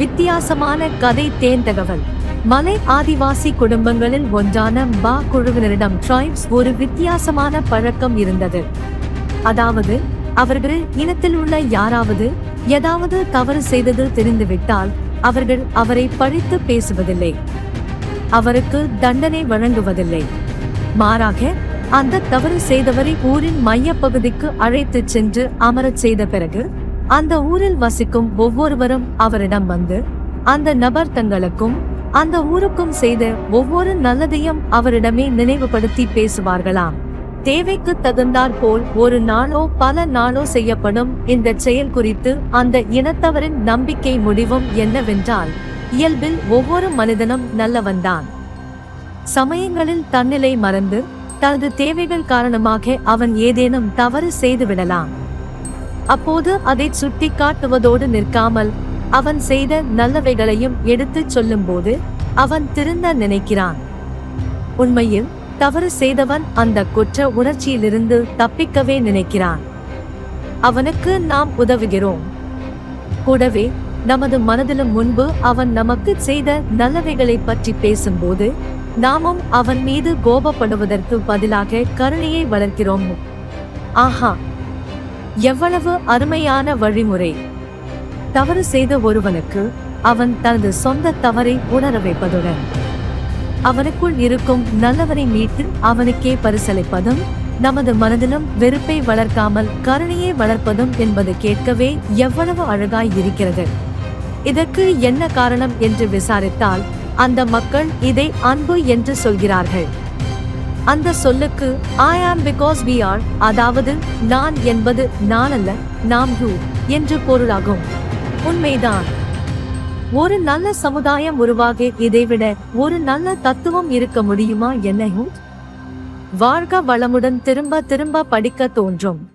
வித்தியாசமான கதை தேர்ந்தகவல். தகவல் மலை ஆதிவாசி குடும்பங்களில் ஒன்றான பா குழுவினரிடம் ட்ரைப்ஸ் ஒரு வித்தியாசமான பழக்கம் இருந்தது. அதாவது அவர்கள் இனத்தில் உள்ள யாராவது ஏதாவது தவறு செய்தது தெரிந்துவிட்டால் அவர்கள் அவரை பழித்து பேசுவதில்லை. அவருக்கு தண்டனை வழங்குவதில்லை. மாறாக அந்த தவறு செய்தவரை ஊரின் மையப்பகுதிக்கு அழைத்துச் சென்று அமரச் செய்த பிறகு அந்த ஊரில் வசிக்கும் ஒவ்வொருவரும் அவரிடம் வந்து அந்த நபர் தங்களுக்கும் அந்த ஊருக்கும் செய்த ஒவ்வொரு நல்லதையும் அவரிடமே நினைவுபடுத்தி பேசுவார்களாம். தேவைக்கு தகுந்தாற் போல் ஒரு நாளோ பல நாளோ செய்யப்படும் இந்த செயல் குறித்து அந்த இனத்தவரின் நம்பிக்கை முடிவும் என்னவென்றால் இயல்பில் ஒவ்வொரு மனிதனும் நல்லவன்தான். சமயங்களில் தன்னிலை மறந்து தனது தேவைகள் காரணமாக அவன் ஏதேனும் தவறு செய்துவிடலாம். அப்போது அதை சுட்டி காட்டுவதோடு நிற்காமல் அவன் செய்த நல்லவைகளையும் எடுத்துச் சொல்லும்போது அவன் திருந்த நினைக்கிறான். உண்மையில் தவறு செய்தவன் அந்த குற்ற உணர்ச்சியிலிருந்து தப்பிக்கவே நினைக்கிறான். அவனுக்கு நாம் உதவுகிறோம். கூடவே நமது மனதிலும் முன்பு அவன் நமக்கு செய்த நல்லவைகளை பற்றி பேசும்போது நாமும் அவன் மீது கோபப்படுவதற்கு பதிலாக கருணையை வளர்க்கிறோம். ஆஹா! எவ்வளவு அருமையான வழிமுறை. தவறு செய்த ஒருவனுக்கு அவன் தனது சொந்த தவறை உணர வைப்பதுடன் அவனுக்குள் இருக்கும் நல்லவரை மீட்டு அவனுக்கே பரிசளிப்பதும் நமது மனதிலும் வெறுப்பை வளர்க்காமல் கருணையை வளர்ப்பதும் என்பது கேட்கவே எவ்வளவு அழகாய் இருக்கிறது. இதற்கு என்ன காரணம் என்று விசாரித்தால் அந்த மக்கள் இதை அன்பு என்று சொல்கிறார்கள். அந்த சொல்லுக்கு ஐ ஆம் பிகாஸ் வி ஆர் அதாவது நான் என்பது நான் அல்ல நாம் யூ என்று பொருளாகும். உண்மைதான். ஒரு நல்ல சமுதாயம் உருவாக இதைவிட ஒரு நல்ல தத்துவம் இருக்க முடியுமா என்னையும்? வாழ்க வளமுடன் திரும்ப திரும்ப படிக்க தோன்றும்.